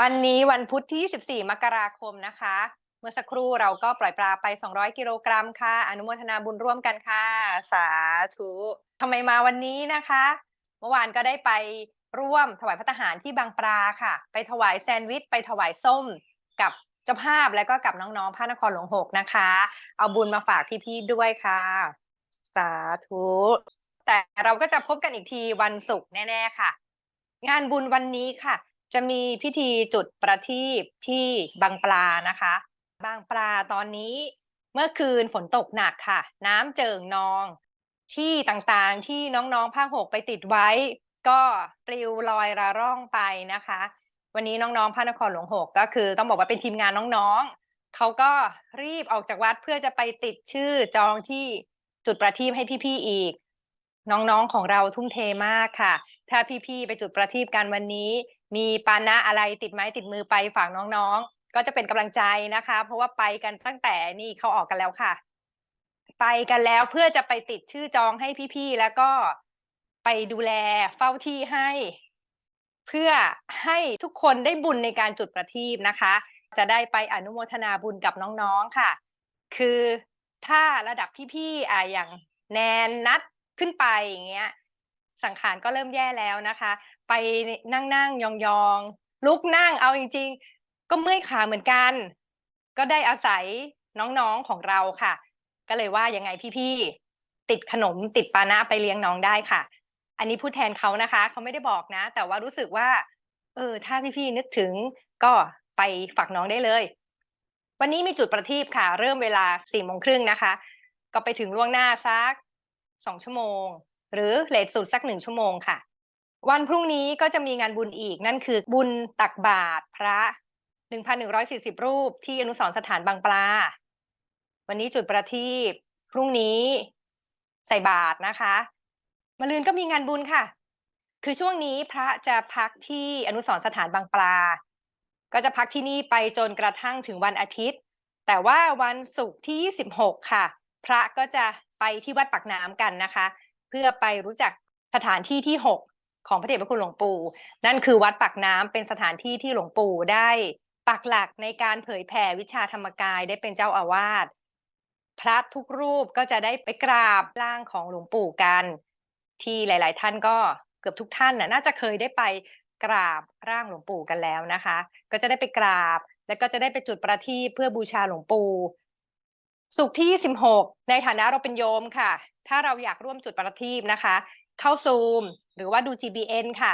วันนี้วันพุธที่24มกราคมนะคะ เมื่อสักครู่เราก็ปล่อยปลาไป 200 กิโลกรัมค่ะ อนุโมทนาบุญร่วมกันค่ะ สาธุทำไมมาวันนี้นะคะ เมื่อวานก็ได้ไปร่วมถวายพระทหารที่บางปลาค่ะ ไปถวายแซนด์วิช ไปถวายส้มกับเจ้าภาพและก็กับน้องๆพระนครหลวงหกนะคะ เอาบุญมาฝากพี่ๆด้วยค่ะ สาธุแต่เราก็จะพบกันอีกทีวันศุกร์แน่ ๆ ค่ะ งานบุญวันนี้ค่ะ จะมีพิธีจุดประทีปที่บางปลานะคะ บางปลาตอนนี้เมื่อคืนฝนตกหนักค่ะ น้ำเจิ่งนอง ที่ต่างๆที่น้องๆภาคหกไปติดไว้ ก็ปลิวลอยระร่องไปนะคะ วันนี้น้องๆพระนครหลวงหกก็คือ ต้องบอกว่าเป็นทีมงานน้องๆเขาก็รีบออกจากวัดเพื่อจะไปติดชื่อจองที่จุดประทีปให้พี่ๆอีก น้องๆของเราทุ่มเทมากค่ะ ถ้าพี่ๆไปจุดประทีปกันวันนี้ มีปานะอะไรติดไม้ติดมือไปฝากน้องๆ ก็จะเป็นกำลังใจนะคะ เพราะว่าไปกันตั้งแต่นี่เขาออกกันแล้วค่ะ ไปกันแล้วเพื่อจะไปติดชื่อจองให้พี่ๆแล้วก็ไปดูแลเฝ้าที่ให้ เพื่อให้ทุกคนได้บุญในการจุดประทีปนะคะ จะได้ไปอนุโมทนาบุญกับน้องๆค่ะ คือถ้าระดับพี่ๆอ่าอย่างแนนนัดขึ้นไปอย่างเงี้ยสังขารก็เริ่มแย่แล้วนะคะ ไปนั่งนั่งยองยองลุกนั่งเอาจริง ๆ ก็เมื่อยขาเหมือนกัน ก็ได้อาศัยน้องๆของเราค่ะ ก็เลยว่ายังไงพี่ๆติดขนมติดปานะไปเลี้ยงน้องได้ค่ะ อันนี้พูดแทนเขานะคะเขาไม่ได้บอกนะ แต่ว่ารู้สึกว่า เออ ถ้าพี่ๆนึกถึงก็ไปฝากน้องได้เลย วันนี้มีจุดประทีปค่ะ เริ่มเวลาสี่โมงครึ่งนะคะ ก็ไปถึงล่วงหน้าสักสองชั่วโมง หรือเลทสุดสักหนึ่งชั่วโมงค่ะ วันพรุ่งนี้ก็จะมีงานบุญอีกนั่นคือบุญตักบาตรพระ 1,140 รูปที่อนุสรสถานบางปลา วันนี้จุดประทีปพรุ่งนี้ใส่บาตรนะคะมะรืนก็มีงานบุญค่ะ คือช่วงนี้พระจะพักที่อนุสรสถานบางปลา ก็จะพักที่นี่ไปจนกระทั่งถึงวันอาทิตย์ แต่ว่าวันศุกร์ที่ 26 ค่ะ พระก็จะไปที่วัดปากน้ำกันนะคะ เพื่อไปรู้จักสถานที่ที่ 6 ของพระเดชพระคุณหลวงปู่ นั่นคือวัดปากน้ำเป็นสถานที่ที่หลวงปู่ได้ปักหลักในการเผยแผ่วิชาธรรมกายได้เป็นเจ้าอาวาสพระทุกรูปก็จะได้ไปกราบร่างของหลวงปู่กัน ที่หลาย ๆ ท่านก็เกือบทุกท่านน่ะน่าจะเคยได้ไปกราบร่างหลวงปู่กันแล้วนะคะ ก็จะได้ไปกราบ แล้วก็จะได้ไปจุดประทีปเพื่อบูชาหลวงปู่สุขที่ 26 ในฐานะเราเป็นโยมค่ะ ถ้าเราอยากร่วมจุดประทีปนะคะ เข้าซูมหรือว่าดู GBN ค่ะ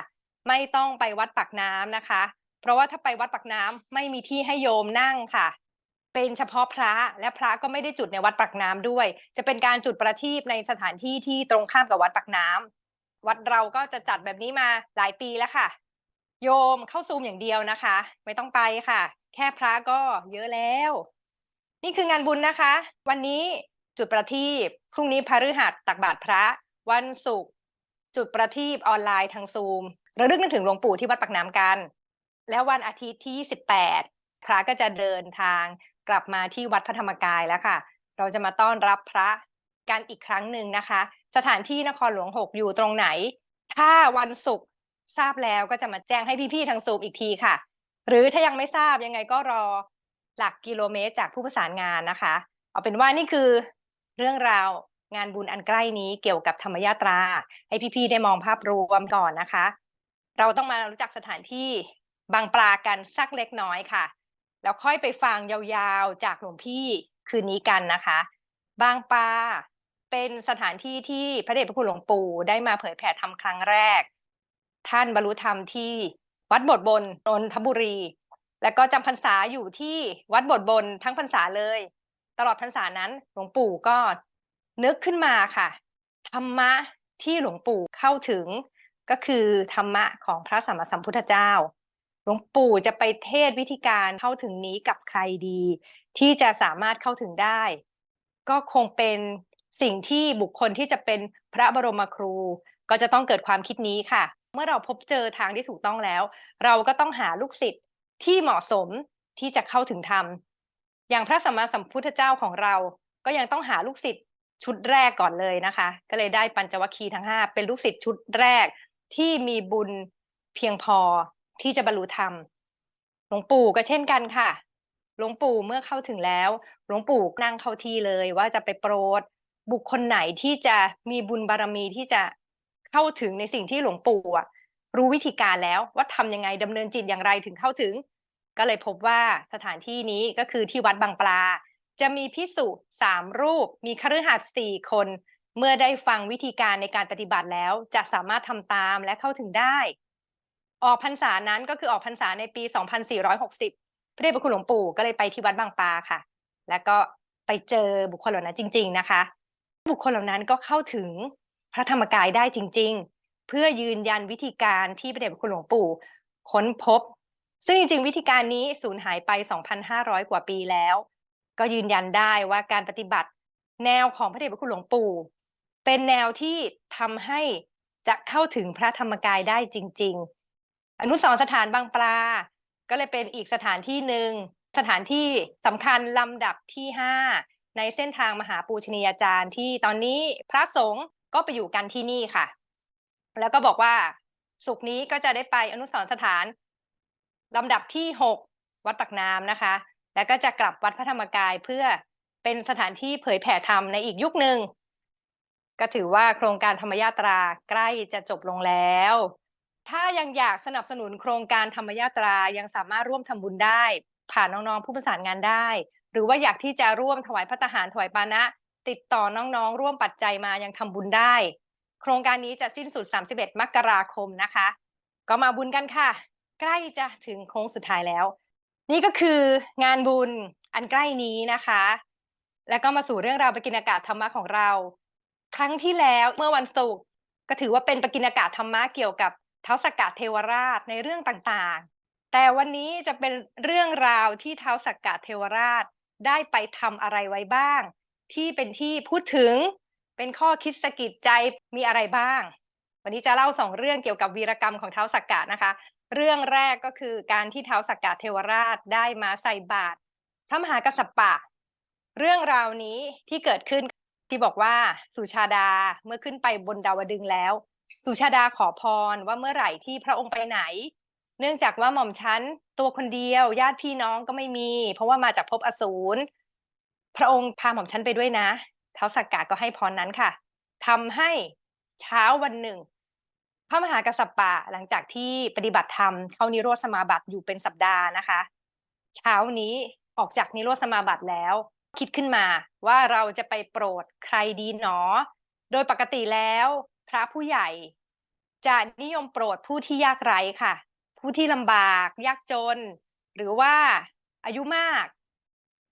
ไม่ต้องไปวัดปากน้ำนะคะ เพราะว่าถ้าไปวัดปากน้ำไม่มีที่ให้โยมนั่งค่ะ เป็นเฉพาะพระและพระก็ไม่ได้จุดในวัดปากน้ำด้วย จะเป็นการจุดประทีปในสถานที่ที่ตรงข้ามกับวัดปากน้ำวัดเราก็จะจัดแบบนี้มาหลายปีแล้วค่ะ โยมเข้าซูมอย่างเดียวนะคะ ไม่ต้องไปค่ะ แค่พระก็เยอะแล้ว นี่คืองานบุญนะคะ วันนี้จุดประทีปพรุ่งนี้พฤหัสตักบาตรพระ วันศุกร์ จุดประทีปออนไลน์ทางซูมระลึกนึกถึงหลวงปู่ที่วัดปากน้ำกัน แล้ววันอาทิตย์ที่ 18 พระก็จะเดินทางกลับมาที่วัดพระธรรมกายแล้วค่ะ เราจะมาต้อนรับพระกันอีกครั้งหนึ่งนะคะ สถานที่นครหลวงหกอยู่ตรงไหน ถ้าวันศุกร์ทราบแล้วก็จะมาแจ้งให้พี่ๆทางซูมอีกทีค่ะ หรือถ้ายังไม่ทราบยังไงก็รอหลักกิโลเมตรจากผู้ประสานงานนะคะ เอาเป็นว่านี่คือเรื่องราว งานบุญอันใกล้นี้เกี่ยวกับธรรมยาตรา ให้พี่ๆได้มองภาพรวมก่อนนะคะ เราต้องมารู้จักสถานที่บางปลากันสักเล็กน้อยค่ะ แล้วค่อยไปฟังยาวๆจากหลวงพี่คืนนี้กันนะคะ บางปลาเป็นสถานที่ที่พระเดชพระคุณหลวงปู่ได้มาเผยแผ่ธรรมครั้งแรก ท่านบรรลุธรรมที่วัดบทบนนนทบุรี แล้วก็จำพรรษาอยู่ที่วัดบทบนทั้งพรรษาเลย ตลอดพรรษานั้นหลวงปู่ก็ นึกขึ้นมาค่ะ ธรรมะที่หลวงปู่เข้าถึงก็คือธรรมะของพระสัมมาสัมพุทธเจ้า หลวงปู่จะไปเทศวิธีการเข้าถึงนี้กับใครดี ที่จะสามารถเข้าถึงได้ ก็คงเป็นสิ่งที่บุคคลที่จะเป็นพระบรมครู ก็จะต้องเกิดความคิดนี้ค่ะ เมื่อเราพบเจอทางที่ถูกต้องแล้ว เราก็ต้องหาลูกศิษย์ที่เหมาะสมที่จะเข้าถึงธรรมอย่างพระสัมมาสัมพุทธเจ้าของเรา ก็ยังต้องหาลูกศิษย์ ชุดแรกก่อนเลยนะคะ ก็เลยได้ปัญจวัคคีย์ทั้ง5เป็นลูกศิษย์ชุดแรกที่มีบุญเพียงพอที่จะบรรลุธรรม หลวงปู่ก็เช่นกันค่ะ หลวงปู่เมื่อเข้าถึงแล้ว หลวงปู่นั่งเข้าที่เลยว่าจะไปโปรด บุคคลไหนที่จะมีบุญบารมีที่จะเข้าถึงในสิ่งที่หลวงปู่รู้วิธีการแล้วว่าทำยังไงดำเนินจิตอย่างไรถึงเข้าถึง ก็เลยพบว่าสถานที่นี้ก็คือที่วัดบางปลา จะมีพิสุสามรูป มีคฤหัสถ์สี่คน เมื่อได้ฟังวิธีการในการปฏิบัติแล้ว จะสามารถทำตามและเข้าถึงได้ ออกพรรษานั้นก็คือออกพรรษาในปี 2460 พระเดชพระคุณหลวงปู่ก็เลยไปที่วัดบางปลาค่ะ แล้วก็ไปเจอบุคคลเหล่านั้นจริง ๆนะคะ บุคคลเหล่านั้นก็เข้าถึงพระธรรมกายได้จริง ๆ เพื่อยืนยันวิธีการที่พระเดชพระคุณหลวงปู่ค้นพบ ซึ่งจริงๆ วิธีการนี้สูญหายไป 2,500 กว่าปีแล้ว ก็ยืนยันได้ว่าการปฏิบัติแนวของพระเดชพระคุณหลวงปู่ เป็นแนวที่ทำให้จะเข้าถึงพระธรรมกายได้จริง ๆ อนุสรณ์สถานบางปลา ก็เลยเป็นอีกสถานที่หนึ่งสถานที่สำคัญลำดับที่ 5 ในเส้นทางมหาปูชนียาจารย์ที่ตอนนี้พระสงฆ์ก็ไปอยู่กันที่นี่ค่ะ แล้วก็บอกว่าสุกนี้ก็จะได้ไปอนุสรณ์สถานลำดับที่ 6 วัดปักน้ำนะคะ แล้วก็จะกลับวัดพระธรรมกายเพื่อเป็นสถานที่เผยแผ่ธรรมในอีกยุคหนึ่งก็ถือว่าโครงการธรรมยาตราใกล้จะจบลงแล้ว ถ้ายังอยากสนับสนุนโครงการธรรมยาตรายังสามารถร่วมทำบุญได้ ผ่านน้องๆผู้ประสานงานได้ หรือว่าอยากที่จะร่วมถวายพระทหารถวายปานะ ติดต่อน้องๆ ร่วมปัจจัยมายังทำบุญได้ โครงการนี้จะสิ้นสุด 31 มกราคมนะคะ ก็มาบุญกันค่ะ ใกล้จะถึงโค้งสุดท้ายแล้ว นี่ก็คืองานบุญอันใกล้นี้นะคะ แล้วก็มาสู่เรื่องราวปกินอากาศธรรมะของเรา ครั้งที่แล้วเมื่อวันศุกร์ก็ถือว่าเป็นปกินอากาศธรรมะเกี่ยวกับเท้าสกกัดเทวราชในเรื่องต่างๆ แต่วันนี้จะเป็นเรื่องราวที่เท้าสกกัดเทวราชได้ไปทำอะไรไว้บ้าง ที่เป็นที่พูดถึงเป็นข้อคิดสะกิดใจมีอะไรบ้าง วันนี้จะเล่าสองเรื่องเกี่ยวกับวีรกรรมของเท้าสักกะนะคะ เรื่องแรกก็คือการที่เท้าสักกะเทวราชได้มาใส่บาตรพระมหากษัตริย์ปะ เรื่องราวนี้ที่เกิดขึ้นที่บอกว่าสุชาดาเมื่อขึ้นไปบนดาวดึงแล้ว สุชาดาขอพรว่าเมื่อไหร่ที่พระองค์ไปไหน เนื่องจากว่าหม่อมชั้นตัวคนเดียว ญาติพี่น้องก็ไม่มี เพราะว่ามาจากภพอสูรพระองค์พาหม่อมชั้นไปด้วยนะ เท้าสักกะก็ให้พรนั้นค่ะทำให้เช้าวันหนึ่ง พระมหากษัตริย์ปะหลังจากที่ปฏิบัติธรรมเข้านิโรธสมาบัติอยู่เป็นสัปดาห์นะคะ เช้านี้ออกจากนิโรธสมาบัติแล้ว คิดขึ้นมาว่าเราจะไปโปรดใครดีหนอ โดยปกติแล้ว พระผู้ใหญ่ จะนิยมโปรดผู้ที่ยากไร้ค่ะ ผู้ที่ลำบากยากจน หรือว่าอายุมาก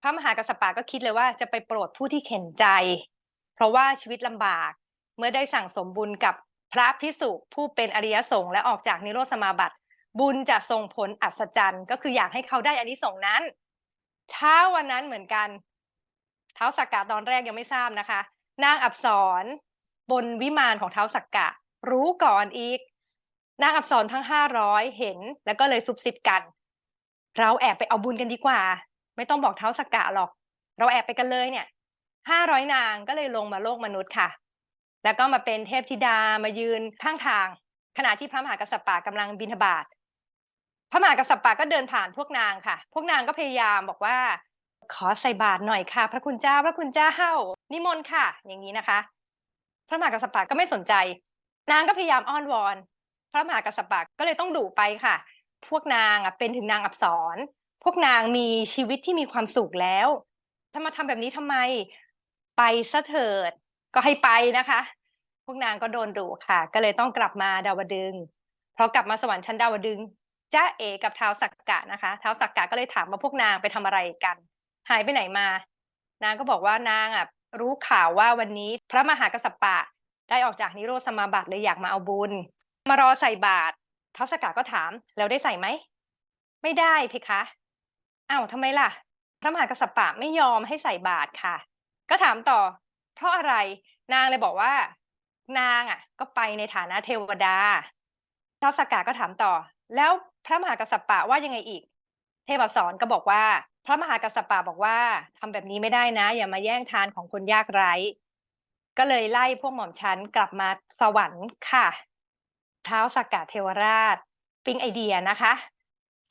พระมหากษัตริย์ปะก็คิดเลยว่าจะไปโปรดผู้ที่เข็นใจ เพราะว่าชีวิตลำบากเมื่อได้สั่งสมบุญกับ พระพิสุผู้เป็นอริยสงฆ์และออกจากนิโรธสมาบัติบุญจะส่งผลอัศจรรย์ ก็คืออยากให้เขาได้อานิสงส์นั้น เช้าวันนั้นเหมือนกัน เท้าสักกะตอนแรกยังไม่ทราบนะคะ นางอับสรบนวิมานของเท้าสักกะ รู้ก่อนอีก นางอับสรทั้งห้าร้อยเห็น แล้วก็เลยซุบซิบกัน เราแอบไปเอาบุญกันดีกว่า ไม่ต้องบอกเท้าสักกะหรอก เราแอบไปกันเลยเนี่ยห้าร้อยนางก็เลยลงมาโลกมนุษย์ค่ะ แล้วก็มาเป็นเทพธิดามายืนข้างทาง ขณะที่พระมหากษัตริย์ป่ากำลังบิณฑบาตพระมหากษัตริย์ป่าก็เดินผ่านพวกนางค่ะ พวกนางก็พยายามบอกว่า ขอใส่บาตรหน่อยค่ะ พระคุณเจ้าพระคุณเจ้าเนิมนต์ค่ะ อย่างนี้นะคะ พระมหากษัตริย์ป่าก็ไม่สนใจ นางก็พยายามอ้อนวอน พระมหากษัตริย์ป่าก็เลยต้องดุไปค่ะ พวกนางเป็นถึงนางอับสรพวกนางมีชีวิตที่มีความสุขแล้วจะมาทำแบบนี้ทำไม ไปซะเถิด ก็ให้ไปนะคะ พวกนางก็โดนดุค่ะ ก็เลยต้องกลับมาดาวดึงเพราะกลับมาสวรรค์ชั้นดาวดึงจ้าเอกับเท้าสักกะนะคะเท้าสักกะก็เลยถามว่าพวกนางไปทำอะไรกัน หายไปไหนมา นางก็บอกว่านางอะรู้ข่าวว่าวันนี้พระมหากษัตริย์ปะได้ออกจากนิโรธสมาบัติเลยอยากมาเอาบุญ มารอใส่บาตรเท้าสักกะก็ถามแล้วได้ใส่ไหมไม่ได้เพคะอ้าวทำไมล่ะ พระมหากษัตริย์ปะไม่ยอมให้ใส่บาตรค่ะ ก็ถามต่อ เพราะอะไรนางเลยบอกว่า นางอะ ก็ไปในฐานะเทวดาเท้าสักกะก็ถามต่อ แล้วพระมหากษัตริย์ปะว่ายังไงอีก เทพอักษรก็บอกว่า พระมหากษัตริย์ปะบอกว่าทำแบบนี้ไม่ได้นะ อย่ามาแย่งทานของคนยากไร้ ก็เลยไล่พวกหม่อมชันกลับมาสวรรค์ค่ะ เท้าสักกะเทวราช ปิ๊งไอเดียนะคะ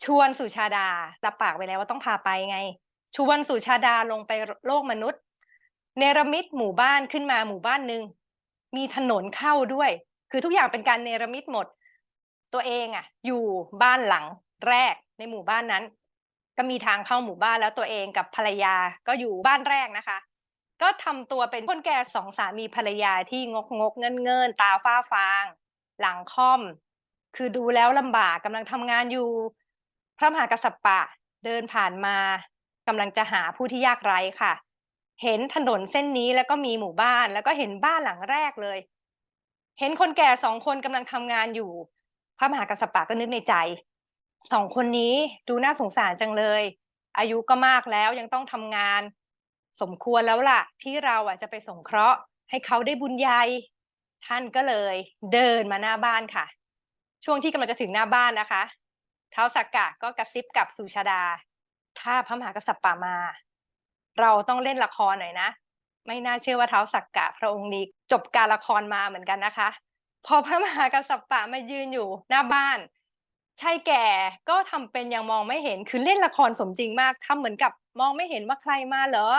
ชวนสุชาดารับปากไปแล้วว่าต้องพาไปไง ชวนสุชาดาลงไปโลกมนุษย์ เนรมิตหมู่บ้านขึ้นมาหมู่บ้านหนึ่งมีถนนเข้าด้วย คือทุกอย่างเป็นการเนรมิตหมด ตัวเองอะ อยู่บ้านหลังแรกในหมู่บ้านนั้น ก็มีทางเข้าหมู่บ้านแล้วตัวเองกับภรรยาก็อยู่บ้านแรกนะคะ ก็ทำตัวเป็นคนแก่สองสามีภรรยาที่งกงกเงินเงินตาฝ้าฟาง หลังค่อม คือดูแล้วลำบากกำลังทำงานอยู่ พระมหากษัตริย์เดินผ่านมากำลังจะหาผู้ที่ยากไร้ค่ะ เห็นถนนเส้นนี้แล้วก็มีหมู่บ้าน แล้วก็เห็นบ้านหลังแรกเลย เห็นคนแก่สองคนกำลังทำงานอยู่ พระมหากษัตริย์ปะก็นึกในใจสองคนนี้ดูน่าสงสารจังเลย อายุก็มากแล้วยังต้องทำงาน สมควรแล้วล่ะ ที่เราอะจะไปสงเคราะห์ ให้เขาได้บุญใหญ่ท่านก็เลยเดินมาหน้าบ้านค่ะ ช่วงที่กำลังจะถึงหน้าบ้านนะคะ เท้าสักกะก็กระซิบกับสุชาดา ถ้าพระมหากษัตริย์ป่ามา เราต้องเล่นละครหน่อยนะ ไม่น่าเชื่อว่าเท้าสักกะพระองค์นี้จบการละครมาเหมือนกันนะคะ พอพระมหากษัตริย์ป่ามายืนอยู่หน้าบ้านชายแก่ก็ทำเป็นยังมองไม่เห็นคือเล่นละครสมจริงมากทำเหมือนกับมองไม่เห็นว่าใครมาเหรอ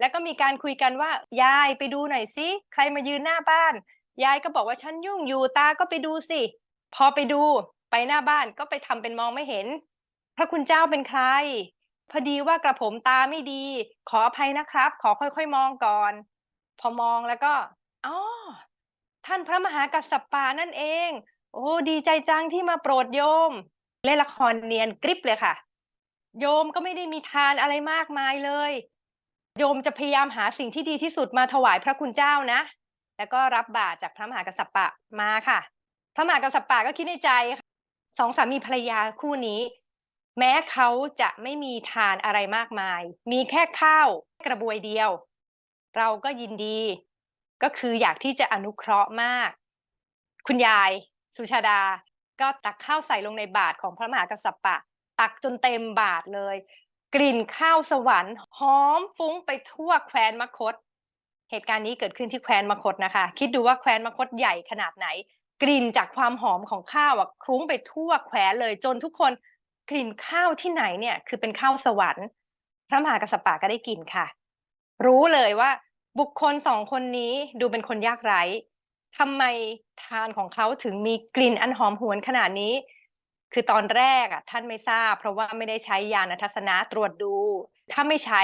แล้วก็มีการคุยกันว่ายายไปดูหน่อยสิใครมายืนหน้าบ้าน ยายก็บอกว่าฉันยุ่งอยู่ตาก็ไปดูสิ พอไปดูไปหน้าบ้านก็ไปทำเป็นมองไม่เห็นพระคุณเจ้าเป็นใคร พอดีว่ากระผมตาไม่ดี ขออภัยนะครับ ขอค่อยๆมองก่อน พอมองแล้วก็อ๋อท่านพระมหากษัตริย์ป่านั่นเอง โอ้ดีใจจังที่มาโปรดโยม เล่นละครเนียนกริบเลยค่ะ โยมก็ไม่ได้มีทานอะไรมากมายเลย โยมจะพยายามหาสิ่งที่ดีที่สุดมาถวายพระคุณเจ้านะ แล้วก็รับบาตรจากพระมหากษัตริย์ปะมาค่ะ พระมหากษัตริย์ปะก็คิดในใจสองสามีภรรยาคู่นี้ แม้เขาจะไม่มีทานอะไรมากมาย มีแค่ข้าวกระบวยเดียว เราก็ยินดี ก็คืออยากที่จะอนุเคราะห์มาก คุณยายสุชาดา ก็ตักข้าวใส่ลงในบาตรของพระมหากษัตริย์ปะ ตักจนเต็มบาตรเลย กลิ่นข้าวสวรรค์หอมฟุ้งไปทั่วแคว้นมคต เหตุการณ์นี้เกิดขึ้นที่แคว้นมคตนะคะ คิดดูว่าแคว้นมคตใหญ่ขนาดไหน กลิ่นจากความหอมของข้าวอะคลุ้งไปทั่วแคว้นเลยจนทุกคน กลิ่นข้าวที่ไหนเนี่ยคือเป็นข้าวสวรรค์พระมหากษัตริย์ปะก็ได้กลิ่นค่ะ รู้เลยว่า บุคคลสองคนนี้ดูเป็นคนยากไร้ทำไมทานของเขาถึงมีกลิ่นอันหอมหวนขนาดนี้ คือตอนแรกอะท่านไม่ทราบ เพราะว่าไม่ได้ใช้ยานทัศนะตรวจดู ถ้าไม่ใช้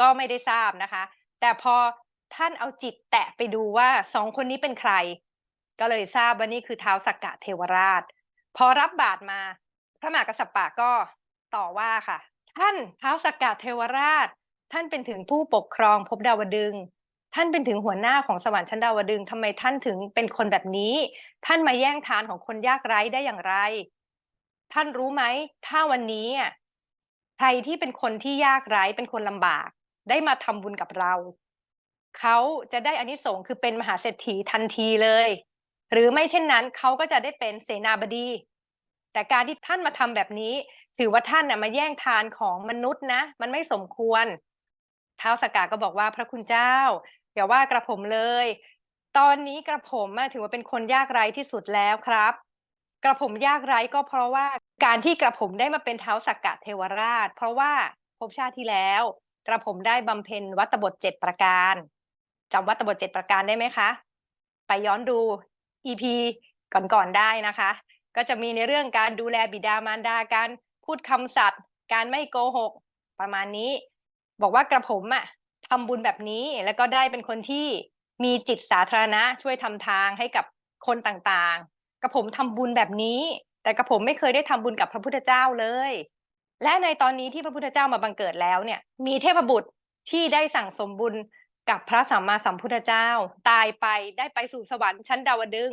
ก็ไม่ได้ทราบนะคะ แต่พอท่านเอาจิตแตะไปดูว่าสองคนนี้เป็นใคร ก็เลยทราบว่านี่คือเท้าสักกะเทวราช พอรับบาตรมา พระมหากษัตริย์ปะก็ต่อว่าค่ะ ท่านเท้าวสักกะเทวราช ท่านเป็นถึงผู้ปกครองภพดาวดึงท่านเป็นถึงหัวหน้าของสวรรค์ชั้นดาวดึงส์ทำไมท่านถึงเป็นคนแบบนี้ ท่านมาแย่งทานของคนยากไร้ได้อย่างไร ท่านรู้ไหม ถ้าวันนี้อะใครที่เป็นคนที่ยากไร้เป็นคนลำบาก ได้มาทำบุญกับเรา เขาจะได้อานิสงส์คือเป็นมหาเศรษฐีทันทีเลย หรือไม่เช่นนั้นเขาก็จะได้เป็นเสนาบดี แต่การที่ท่านมาทำแบบนี้ ถือว่าท่านน่ะมาแย่งทานของมนุษย์นะ มันไม่สมควร เท้าสกาก็บอกว่าพระคุณเจ้าอย่าว่ากระผมเลย ตอนนี้กระผมถือว่าเป็นคนยากไร้ที่สุดแล้วครับ กระผมยากไร้ก็เพราะว่าการที่กระผมได้มาเป็นเท้าสักกะเทวราช เพราะว่าภพชาติที่แล้ว กระผมได้บำเพ็ญวัตบทเจ็ดประการจำวัตบทเจ็ดประการได้ไหมคะ ไปย้อนดู EP ก่อนๆได้นะคะ ก็จะมีในเรื่องการดูแลบิดามารดาการพูดคำสัตย์การไม่โกหก ประมาณนี้ บอกว่ากระผมอะทำบุญแบบนี้แล้วก็ได้เป็นคนที่มีจิตสาธารณะช่วยทำทางให้กับคนต่างๆ กระผมทำบุญแบบนี้ แต่กระผมไม่เคยได้ทำบุญกับพระพุทธเจ้าเลย และในตอนนี้ที่พระพุทธเจ้ามาบังเกิดแล้วเนี่ย มีเทพบุตรที่ได้สั่งสมบุญกับพระสัมมาสัมพุทธเจ้า ตายไปได้ไปสู่สวรรค์ชั้นดาวดึง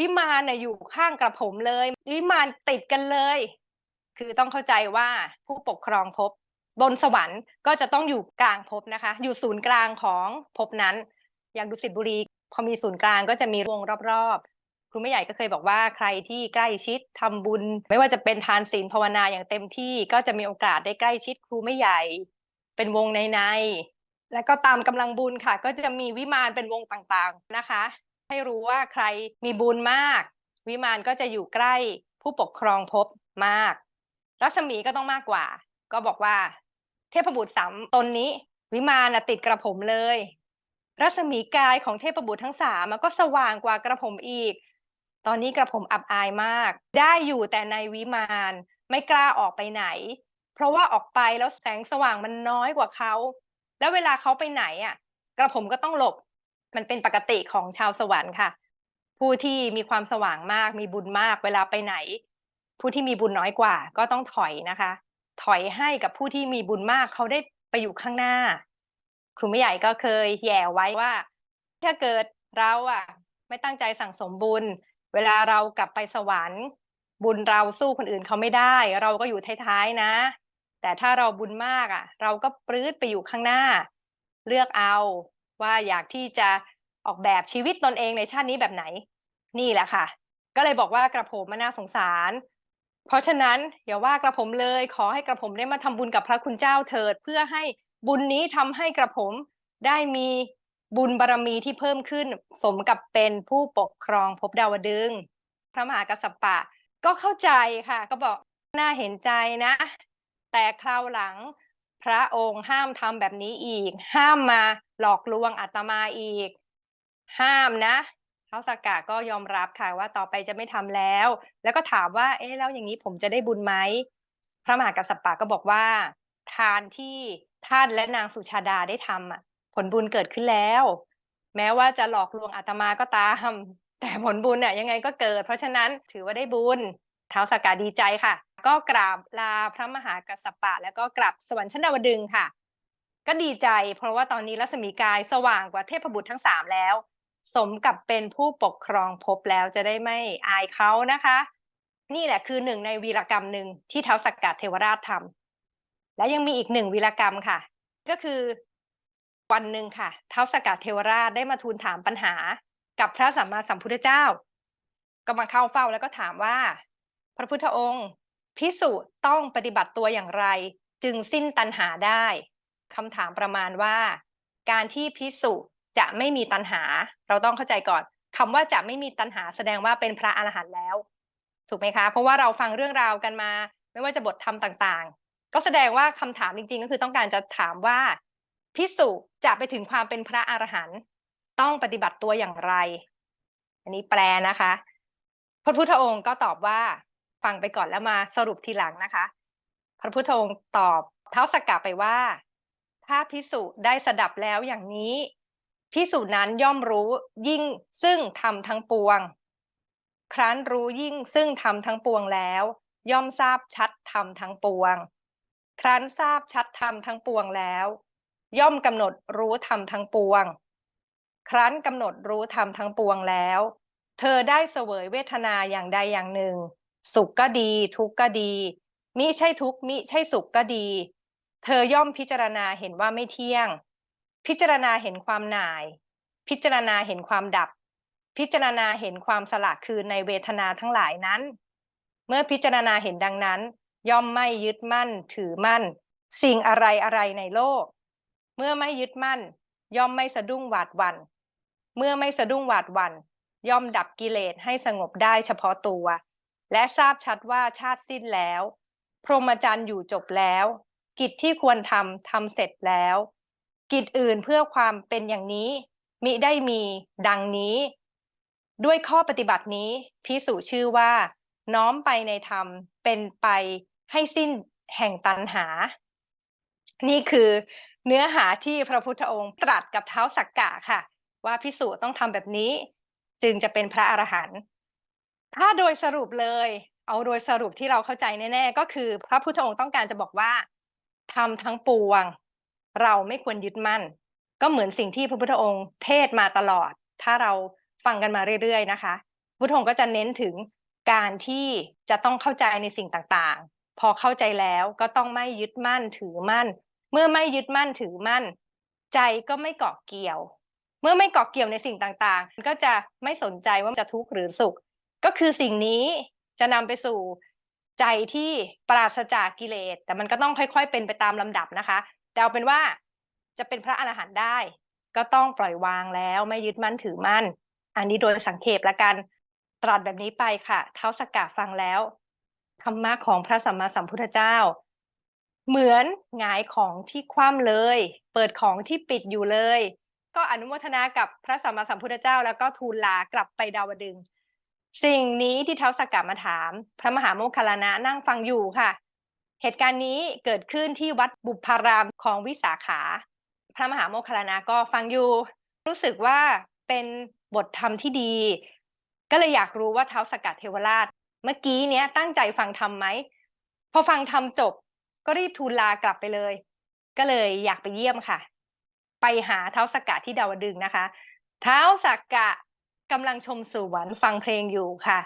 วิมานน่ะอยู่ข้างกระผมเลย วิมานติดกันเลย คือต้องเข้าใจว่าผู้ปกครองภพบนสวรรค์ก็จะต้องอยู่กลางภพนะคะ อยู่ศูนย์กลางของภพนั้น อย่างดุสิตบุรี พอมีศูนย์กลางก็จะมีวงรอบๆ ครูไม่ใหญ่ก็เคยบอกว่าใครที่ใกล้ชิดทำบุญ ไม่ว่าจะเป็นทานศีลภาวนาอย่างเต็มที่ก็จะมีโอกาสได้ใกล้ชิดครูไม่ใหญ่ เป็นวงในในๆแล้วก็ตามกำลังบุญค่ะ ก็จะมีวิมานเป็นวงต่างๆนะคะ ให้รู้ว่าใครมีบุญมาก วิมานก็จะอยู่ใกล้ผู้ปกครองภพมาก รัศมีก็ต้องมากกว่า ก็บอกว่า เทพบุตรสามตนนี้ วิมานน่ะติดกระผมเลย รัศมีกายของเทพบุตรทั้งสามมันก็สว่างกว่ากระผมอีก ตอนนี้กระผมอับอายมาก ได้อยู่แต่ในวิมานไม่กล้าออกไปไหน เพราะว่าออกไปแล้วแสงสว่างมันน้อยกว่าเขาแล้วเวลาเขาไปไหนอะ กระผมก็ต้องหลบ มันเป็นปกติของชาวสวรรค์ค่ะ ผู้ที่มีความสว่างมากมีบุญมาก เวลาไปไหน ผู้ที่มีบุญน้อยกว่า ก็ต้องถอยนะคะ ถอยให้กับผู้ที่มีบุญมากเขาได้ไปอยู่ข้างหน้า ครูไม่ใหญ่ก็เคยแย่ไว้ว่า ถ้าเกิดเราอะ ไม่ตั้งใจสั่งสมบุญ เวลาเรากลับไปสวรรค์ บุญเราสู้คนอื่นเขาไม่ได้ เราก็อยู่ท้ายๆนะ แต่ถ้าเราบุญมากอะ เราก็ปลื้ดไปอยู่ข้างหน้า เลือกเอา ว่าอยากที่จะออกแบบชีวิตตนเองในชาตินี้แบบไหน นี่แหละค่ะ ก็เลยบอกว่ากระผมมันน่าสงสาร เพราะฉะนั้นอย่าว่ากระผมเลยขอให้กระผมได้มาทำบุญกับพระคุณเจ้าเถิด เพื่อให้บุญนี้ทำให้กระผมได้มีบุญบารรมีที่เพิ่มขึ้น สมกับเป็นผู้ปกครองภพดาวดึงส์พระมหากัสสปะ ก็เข้าใจค่ะ ก็บอกน่าเห็นใจนะ แต่คราวหลัง พระองค์ห้ามทำแบบนี้อีก ห้ามมาหลอกลวงอาตมาอีก ห้ามนะท้าวสักกะก็ยอมรับค่ะว่าต่อไปจะไม่ทำแล้ว แล้วก็ถามว่า เอ๊ะแล้วอย่างนี้ผมจะได้บุญไหมพระมหากัสสปะก็บอกว่า ทานที่ท่านและนางสุชาดาได้ทำอะ ผลบุญเกิดขึ้นแล้ว แม้ว่าจะหลอกลวงอาตมาก็ตาม แต่ผลบุญเนี่ยยังไงก็เกิด เพราะฉะนั้นถือว่าได้บุญท้าวสักกะดีใจค่ะ ก็กราบลาพระมหากัสสปะ แล้วก็กลับสวรรค์ชั้นดาวดึงค่ะ ก็ดีใจเพราะว่าตอนนี้รัศมีกายสว่างกว่าเทพบุตรทั้งสามแล้ว สมกับเป็นผู้ปกครองภพแล้วจะได้ไม่อายเขานะคะ นี่แหละคือหนึ่งในวีรกรรมหนึ่งที่เท้าสักกะเทวราชทำและยังมีอีกหนึ่งวีรกรรมค่ะ ก็คือวันหนึ่งค่ะ เท้าสักกะเทวราชได้มาทูลถามปัญหา กับพระสัมมาสัมพุทธเจ้า ก็มาเข้าเฝ้าแล้วก็ถามว่า พระพุทธองค์ พิสุต้องปฏิบัติตัวอย่างไร จึงสิ้นตัณหาได้คำถามประมาณว่า การที่พิสุจะไม่มีตัณหา เราต้องเข้าใจก่อนคำว่าจะไม่มีตัณหาแสดงว่าเป็นพระอรหันต์แล้ว ถูกไหมคะ เพราะว่าเราฟังเรื่องราวกันมา ไม่ว่าจะบทธรรมต่างๆ ก็แสดงว่าคำถามจริงๆ ก็คือต้องการจะถามว่าพิสุจะไปถึงความเป็นพระอรหันต์ต้องปฏิบัติตัวอย่างไร อันนี้แปลนะคะ พระพุทธองค์ก็ตอบว่า ฟังไปก่อนแล้วมาสรุปทีหลังนะคะ พระพุทธองค์ตอบเท้าสกกะไปว่า ถ้าพิสุได้สดับแล้วอย่างนี้พิสูจนั้นย่อมรู้ยิ่งซึ่งทำทั้งปวง ครั้นรู้ยิ่งซึ่งทำทั้งปวงแล้ว ย่อมทราบชัดทำทั้งปวง ครั้นทราบชัดทำทั้งปวงแล้ว ย่อมกำหนดรู้ทำทั้งปวง ครั้นกำหนดรู้ทำทั้งปวงแล้ว เธอได้เสวยเวทนาอย่างใดอย่างหนึ่ง สุขก็ดี ทุกข์ก็ดีมิใช่ทุกข์มิใช่สุขก็ดี เธอย่อมพิจารณาเห็นว่าไม่เที่ยง พิจารณาเห็นความหน่าย พิจารณาเห็นความดับ พิจารณาเห็นความสละคืนในเวทนาทั้งหลายนั้น เมื่อพิจารณาเห็นดังนั้น ย่อมไม่ยึดมั่น ถือมั่น สิ่งอะไรอะไรในโลก เมื่อไม่ยึดมั่น ย่อมไม่สะดุ้งหวาดวัน เมื่อไม่สะดุ้งหวาดวัน ย่อมดับกิเลสให้สงบได้เฉพาะตัว และทราบชัดว่าชาติสิ้นแล้ว พรหมจรรย์อยู่จบแล้ว กิจที่ควรทำทำเสร็จแล้ว กิจอื่นเพื่อความเป็นอย่างนี้มิได้มีดังนี้ ด้วยข้อปฏิบัตินี้พิสูจชื่อว่า น้อมไปในธรรมเป็นไปให้สิ้นแห่งตันหา นี่คือเนื้อหาที่พระพุทธองค์ตรัสกับเท้าสักกะค่ะ ว่าพิสูจต้องทำแบบนี้ จึงจะเป็นพระอรหันต์ ถ้าโดยสรุปเลย เอาโดยสรุปที่เราเข้าใจแน่ๆก็คือ พระพุทธองค์ต้องการจะบอกว่าทำทั้งปวง เราไม่ควรยึดมั่น ก็เหมือนสิ่งที่พระพุทธองค์เทศมาตลอด ถ้าเราฟังกันมาเรื่อยๆนะคะ พุทธองค์ก็จะเน้นถึงการที่จะต้องเข้าใจในสิ่งต่างๆ พอเข้าใจแล้วก็ต้องไม่ยึดมั่นถือมั่น เมื่อไม่ยึดมั่นถือมั่น ใจก็ไม่เกาะเกี่ยว เมื่อไม่เกาะเกี่ยวในสิ่งต่างๆ ก็จะไม่สนใจว่าจะทุกข์หรือสุข ก็คือสิ่งนี้จะนำไปสู่ใจที่ปราศจากกิเลส แต่มันก็ต้องค่อย ๆ เป็นไปตามลำดับนะคะ แต่เอาเป็นว่าจะเป็นพระอรหันต์ได้ ก็ต้องปล่อยวางแล้วไม่ยึดมั่นถือมั่น อันนี้โดยสังเขปละกันตรัสแบบนี้ไปค่ะเท้าสกกะฟังแล้วธรรมะของพระสัมมาสัมพุทธเจ้า เหมือนหงายของที่คว่ำเลย เปิดของที่ปิดอยู่เลย ก็อนุโมทนากับพระสัมมาสัมพุทธเจ้า แล้วก็ทูลลากลับไปดาวดึง สิ่งนี้ที่เท้าสกกัดมาถาม พระมหาโมคคลานะนั่งฟังอยู่ค่ะ เหตุการณ์นี้เกิดขึ้นที่วัดบุพารามของวิสาขา พระมหาโมคคลานะก็ฟังอยู่ รู้สึกว่าเป็นบทธรรมที่ดี ก็เลยอยากรู้ว่าเท้าสกกัดเทวราช เมื่อกี้เนี้ยตั้งใจฟังธรรมไหมพอฟังธรรมจบ ก็รีบทูลลากลับไปเลย ก็เลยอยากไปเยี่ยมค่ะ ไปหาเท้าสกกัดที่ดาวดึงนะคะ เท้าสักกะ กำลังชมสวนฟังเพลงอยู่ค่ะ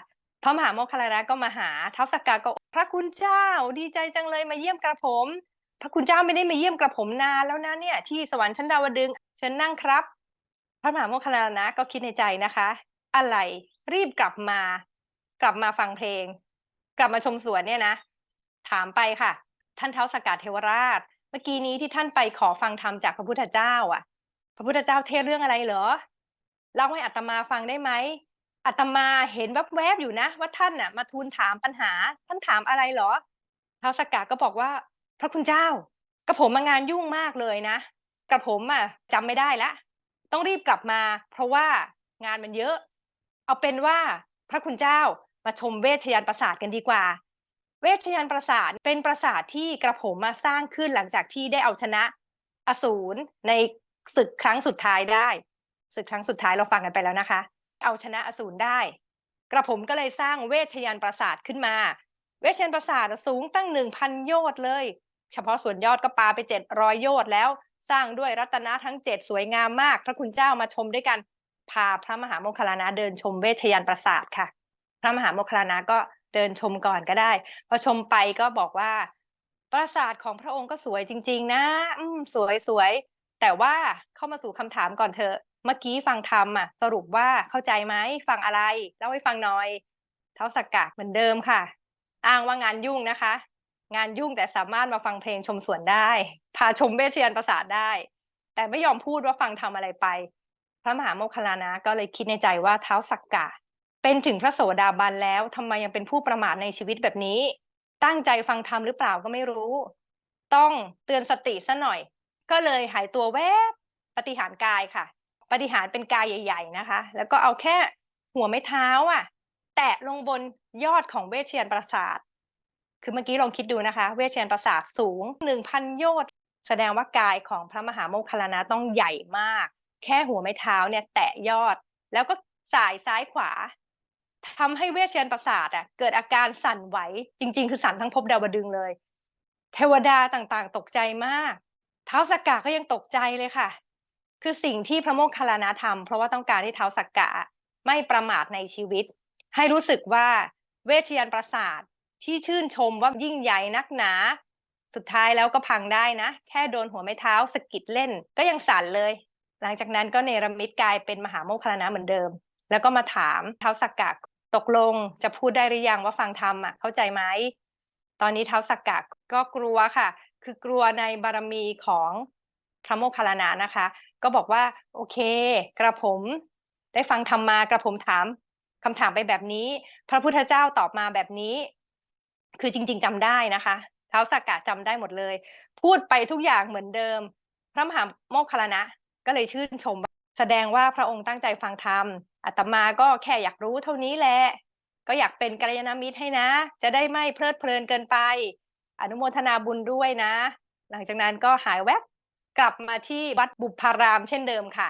พระมหาโมคคัลลานะก็มาหาเท้าสักกะก็พระคุณเจ้าดีใจจังเลยมาเยี่ยมกระผม พระคุณเจ้าไม่ได้มาเยี่ยมกระผมนานแล้วนะเนี่ย ที่สวรรค์ชั้นดาวดึงเชิญนั่งครับ พระมหาโมคคัลลานะก็คิดในใจนะคะ อะไรรีบกลับมา กลับมาฟังเพลง กลับมาชมสวนเนี่ยนะ ถามไปค่ะ ท่านเท้าสกกัดเทวราช เมื่อกี้นี้ที่ท่านไปขอฟังธรรมจากพระพุทธเจ้า อะ พระพุทธเจ้าเทศเรื่องอะไรเหรอ เล่าให้อัตมาฟังได้ไหมอัตมาเห็นแวบๆอยู่นะ ว่าท่านน่ะ มาทูลถามปัญหา ท่านถามอะไรเหรอท้าสกกัดก็บอกว่า พระคุณเจ้ากระผมมางานยุ่งมากเลยนะกระผมอะจำไม่ได้ละ ต้องรีบกลับมา เพราะว่างานมันเยอะ เอาเป็นว่าพระคุณเจ้ามาชมเวชยานปราสาทกันดีกว่า เวชยานปราสาทเป็นปราสาทที่กระผมมาสร้างขึ้นหลังจากที่ได้เอาชนะอสูรในศึกครั้งสุดท้ายได้ ศึกครั้งสุดท้ายเราฟังกันไปแล้วนะคะ เอาชนะอสูรได้ กระผมก็เลยสร้างเวชยานปราสาทขึ้นมา เวชยานปราสาทสูงตั้งหนึ่งพันโยชน์เลย เฉพาะส่วนยอดก็ปาไปเจ็ดร้อยโยชน์แล้ว สร้างด้วยรัตนะทั้งเจ็ดสวยงามมาก พระคุณเจ้ามาชมด้วยกันพาพระมหาโมคลานะเดินชมเวชยานปราสาทค่ะ พระมหาโมคลานะก็เดินชมก่อนก็ได้ พอชมไปก็บอกว่า ปราสาทของพระองค์ก็สวยจริง ๆ นะ อืมสวยสวยแต่ว่าเข้ามาสู่คำถามก่อนเถอะ เมื่อกี้ฟังธรรมอะสรุปว่าเข้าใจไหมฟังอะไรเล่าให้ฟังหน่อย เท้าสักกะเหมือนเดิมค่ะ อ้างว่างานยุ่งนะคะ งานยุ่งแต่สามารถมาฟังเพลงชมสวนได้ พาชมเวชยานปราสาทได้ แต่ไม่ยอมพูดว่าฟังทำอะไรไป พระมหาโมคคัลลานะก็เลยคิดในใจว่าเท้าสักกะ เป็นถึงพระโสดาบันแล้วทำไมยังเป็นผู้ประมาทในชีวิตแบบนี้ ตั้งใจฟังธรรมหรือเปล่าก็ไม่รู้ ต้องเตือนสติซะหน่อย ก็เลยหายตัวแวบปฏิหารกายค่ะ ปฏิหารเป็นกายใหญ่ ๆนะคะ แล้วก็เอาแค่หัวไม่เท้าอะ แตะลงบนยอดของเวชยนปราสาท คือเมื่อกี้ลองคิดดูนะคะ เวชยนปราสาทสูงหนึ่งพันโยชน์แสดงว่ากายของพระมหาโมคคัลลานะต้องใหญ่มาก แค่หัวไม่เท้าเนี่ยแตะยอด แล้วก็สายซ้ายขวาทำให้เวชยนปราสาทอะเกิดอาการสั่นไหว จริง ๆ คือสั่นทั้งภพดาวดึงเลย เทวดาต่างๆ ตกใจมาก เท้าสกกะก็ยังตกใจเลยค่ะ คือสิ่งที่พระโมคคัลลานะทำเพราะว่าต้องการให้เท้าสักกะไม่ประมาทในชีวิต ให้รู้สึกว่าเวชยานปราสาทที่ชื่นชมว่ายิ่งใหญ่นักหนา สุดท้ายแล้วก็พังได้นะ แค่โดนหัวไม้เท้าสกิดเล่น ก็ยังสั่นเลย หลังจากนั้นก็เนรมิตกายเป็นมหาโมคคัลลานะเหมือนเดิม แล้วก็มาถามเท้าสักกะตกลงจะพูดได้หรือยังว่าฟังธรรมอะเข้าใจไหมตอนนี้เท้าสักกะก็กลัวค่ะ คือกลัวในบารมีของพระโมคคัลลานะนะคะ ก็บอกว่า โอเค กระผมได้ฟังธรรมมากระผมถามคำถามไปแบบนี้ พระพุทธเจ้าตอบมาแบบนี้ คือจริง ๆจำได้นะคะเท้าสักกะจำได้หมดเลย พูดไปทุกอย่างเหมือนเดิม พระมหาโมคคัลลนะ ก็เลยชื่นชม แสดงว่าพระองค์ตั้งใจฟังธรรมอาตมาก็แค่อยากรู้เท่านี้แหละก็อยากเป็นกัลยาณมิตรให้นะ จะได้ไม่เพลิดเพลินเกินไป อนุโมทนาบุญด้วยนะ หลังจากนั้นก็หายแวบ กลับมาที่วัดบุพาราม เช่นเดิมค่ะ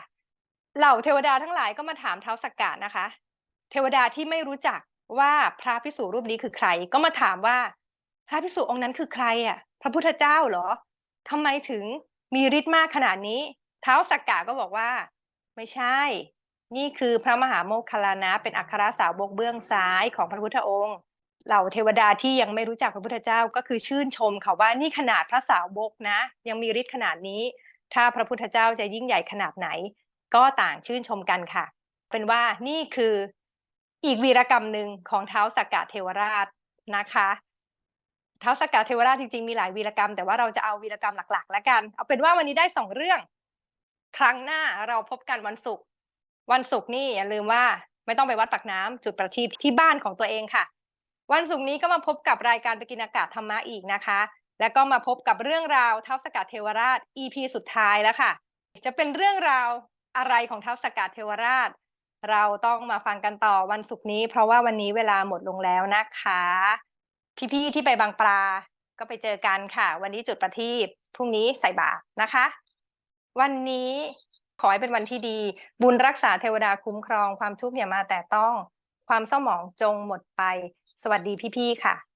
เหล่าเทวดาทั้งหลายก็มาถามเท้าสักกะนะคะ เทวดาที่ไม่รู้จักว่าพระพิสุรูปนี้คือใคร ก็มาถามว่า พระพิสุองค์นั้นคือใครอะ พระพุทธเจ้าเหรอทำไมถึงมีฤทธิ์มากขนาดนี้ เท้าสักกะก็บอกว่า ไม่ใช่ นี่คือพระมหาโมคคลลานะ เป็นอัครสาวกเบื้องซ้ายของพระพุทธองค์ เหล่าเทวดาที่ยังไม่รู้จักพระพุทธเจ้าก็คือชื่นชมค่ะว่านี่ขนาดพระสาวกนะ ยังมีฤทธิ์ขนาดนี้ ถ้าพระพุทธเจ้าจะยิ่งใหญ่ขนาดไหน ก็ต่างชื่นชมกันค่ะ เป็นว่านี่คืออีกวีรกรรมหนึ่งของเท้าสักกะเทวราชนะคะเท้าสักกะเทวราชจริงๆมีหลายวีรกรรม แต่ว่าเราจะเอาวีรกรรมหลักๆ แล้วกัน เอาเป็นว่าวันนี้ได้สองเรื่อง ครั้งหน้าเราพบกันวันศุกร์วันศุกร์นี่อย่าลืมว่าไม่ต้องไปวัดปากน้ำจุดประทีปที่บ้านของตัวเองค่ะ วันศุกร์นี้ก็มาพบกับรายการไปกินอากาศธรรมะอีกนะคะ แล้วก็มาพบกับเรื่องราวเท้าสกัดเทวราช EP สุดท้ายแล้วค่ะ จะเป็นเรื่องราวอะไรของเท้าสกัดเทวราช เราต้องมาฟังกันต่อวันศุกร์นี้ เพราะว่าวันนี้เวลาหมดลงแล้วนะคะ พี่ๆที่ไปบางปลาก็ไปเจอกันค่ะ วันนี้จุดประทีปพรุ่งนี้ใส่บาตรนะคะ วันนี้ขอให้เป็นวันที่ดี บุญรักษาเทวดาคุ้มครอง ความทุกข์อย่ามาแต่ต้อง ความเศร้าหมองจงหมดไป สวัสดีพี่ๆค่ะ